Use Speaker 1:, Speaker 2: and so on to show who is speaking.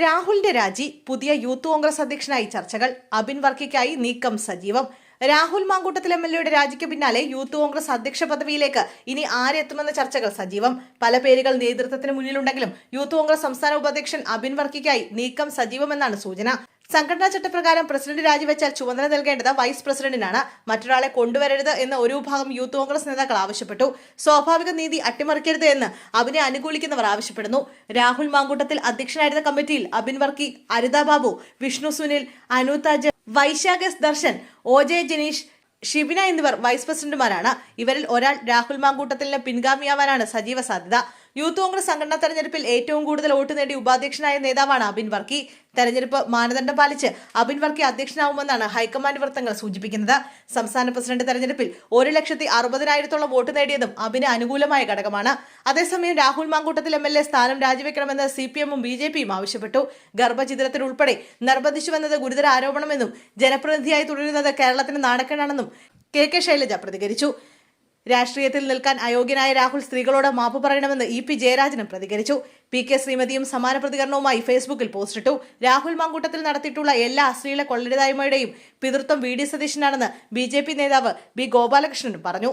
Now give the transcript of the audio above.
Speaker 1: രാഹുലിന്റെ രാജി പുതിയ യൂത്ത് കോൺഗ്രസ് അധ്യക്ഷനായി ചർച്ചകൾ. അബിൻ വർക്കിക്കായി നീക്കം സജീവം. രാഹുൽ മാങ്കൂട്ടത്തിൽ എം എൽ എയുടെ രാജിക്ക് പിന്നാലെ യൂത്ത് കോൺഗ്രസ് അധ്യക്ഷ പദവിയിലേക്ക് ഇനി ആരെത്തുമെന്ന ചർച്ചകൾ സജീവം. പല പേരുകൾ നേതൃത്വത്തിന് മുന്നിലുണ്ടെങ്കിലും യൂത്ത് കോൺഗ്രസ് സംസ്ഥാന ഉപാധ്യക്ഷൻ അബിൻ വർക്കിക്കായി നീക്കം സജീവമെന്നാണ് സൂചന. സംഘടനാ ചട്ടപ്രകാരം പ്രസിഡന്റ് രാജിവെച്ചാൽ ചുമതല നൽകേണ്ടത് വൈസ് പ്രസിഡന്റിനാണ്. മറ്റൊരാളെ കൊണ്ടുവരരുത് എന്ന് ഒരു വിഭാഗം യൂത്ത് കോൺഗ്രസ് നേതാക്കൾ ആവശ്യപ്പെട്ടു. സ്വാഭാവിക നീതി അട്ടിമറിക്കരുത് എന്ന് അബിനെ അനുകൂലിക്കുന്നവർ ആവശ്യപ്പെടുന്നു. രാഹുൽ മാങ്കൂട്ടത്തിൽ അധ്യക്ഷനായിരുന്ന കമ്മിറ്റിയിൽ Abin Varkey Aritha Babu Vishnu Sunil Anutaj Vaishakh S Darshan O J Janeesh Shibina എന്നിവർ വൈസ് പ്രസിഡന്റുമാരാണ്. ഇവരിൽ ഒരാൾ രാഹുൽ മാങ്കൂട്ടത്തിലിന് പിൻഗാമിയാവാനാണ് സജീവ സാധ്യത. യൂത്ത് കോൺഗ്രസ് സംഘടനാ തെരഞ്ഞെടുപ്പിൽ ഏറ്റവും കൂടുതൽ വോട്ട് നേടി ഉപാധ്യക്ഷനായ നേതാവാണ് അബിൻ വർക്കി. തെരഞ്ഞെടുപ്പ് മാനദണ്ഡം പാലിച്ച് അബിൻ വർക്കി അധ്യക്ഷനാവുമെന്നാണ് ഹൈക്കമാൻഡ് വൃത്തങ്ങൾ സൂചിപ്പിക്കുന്നത്. സംസ്ഥാന പ്രസിഡന്റ് തെരഞ്ഞെടുപ്പിൽ ഒരു ലക്ഷത്തി അറുപതിനായിരത്തോളം വോട്ട് നേടിയതും അബിന് അനുകൂലമായ ഘടകമാണ്. അതേസമയം Rahul Mamkootathil M L A സ്ഥാനം രാജിവെക്കണമെന്ന് സി പി എമ്മും ബി ജെ പിയും ആവശ്യപ്പെട്ടു. ഗർഭചിത്രത്തിൽ ഉൾപ്പെടെ നിർബന്ധിച്ചുവെന്നത് ഗുരുതര ആരോപണമെന്നും ജനപ്രതിനിധിയായി തുടരുന്നത് കേരളത്തിന് നാണക്കേടാണെന്നും കെ കെ ശൈലജ പ്രതികരിച്ചു. രാഷ്ട്രീയത്തിൽ നിൽക്കാൻ അയോഗ്യനായ രാഹുൽ സ്ത്രീകളോട് മാപ്പ് പറയണമെന്ന് ഇ പി ജയരാജനും പ്രതികരിച്ചു. പി കെ ശ്രീമതിയും സമാന പ്രതികരണവുമായി ഫേസ്ബുക്കിൽ പോസ്റ്റിട്ടു രാഹുൽ മാങ്കൂട്ടത്തിൽ നടത്തിയിട്ടുള്ള എല്ലാ അശ്ലീല കൊള്ളരുതായ്മയുടെയും പിതൃത്വം വി ഡി സതീശനാണെന്ന് ബി നേതാവ് ബി ഗോപാലകൃഷ്ണനും പറഞ്ഞു.